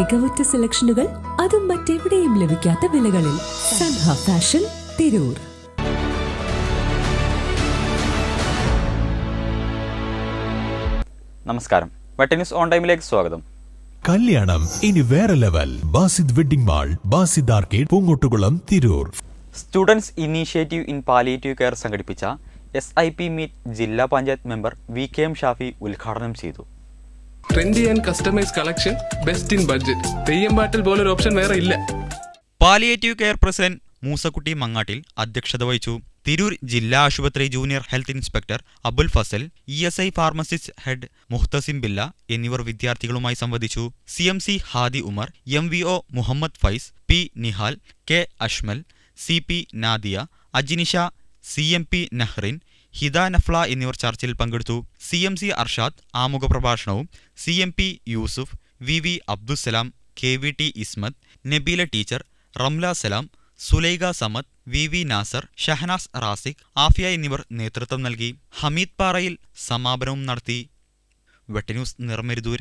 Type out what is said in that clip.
മികവുറ്റ സെലക്ഷനുകൾ അതും മറ്റെവിടെയും ലഭിക്കാത്ത വിലകളിൽ സൻഹ ഫാഷൻ തിരൂർ. നമസ്കാരം. വെട്ട ന്യൂസ് ഓൺ ടൈമിലേക്ക് സ്വാഗതം. കല്യാണം ഇനി വേറെ level. Basid wedding mall Basid arcade Poongottukulam Tirur. Students initiative in palliative care സംഘടിപ്പിച്ച എസ് ഐ പി മീറ്റ് ജില്ലാ panchayat member V K M Shafi ഉദ്ഘാടനം ചെയ്തു. Trendy and customise collection best in budget Theyyam പാട്ടിൽ പോലൊരു ഓപ്ഷൻ വേറെ ഇല്ല. Palliative care president Moosakutty Mangattil അധ്യക്ഷത വഹിച്ചു. തിരൂർ ജില്ലാ ആശുപത്രി junior health inspector Abul Fazal E S I pharmacist head Muhtasim Billa എന്നിവർ വിദ്യാർത്ഥികളുമായി സംവദിച്ചു. C M C Hadi Umar M V O Muhammad Faiz P Nihal K Ashmal C P Nadia Ajinisha C M P Nahrin Hida Nafla എന്നിവർ ചർച്ചയിൽ പങ്കെടുത്തു. C M C Arshad ആമുഖ പ്രഭാഷണവും C M P Yusuf V V Abdussalam K V T Ismath Nabeela teacher Ramla Salam Sulaikha Samad V V Nasar Shahanaz Raziq Afiya എന്നിവർ നേതൃത്വം നൽകി. ഹമീദ് പാറയിൽ സമാപനവും നടത്തി. വെട്ടന്യൂസ് നിർമ്മരുതൂർ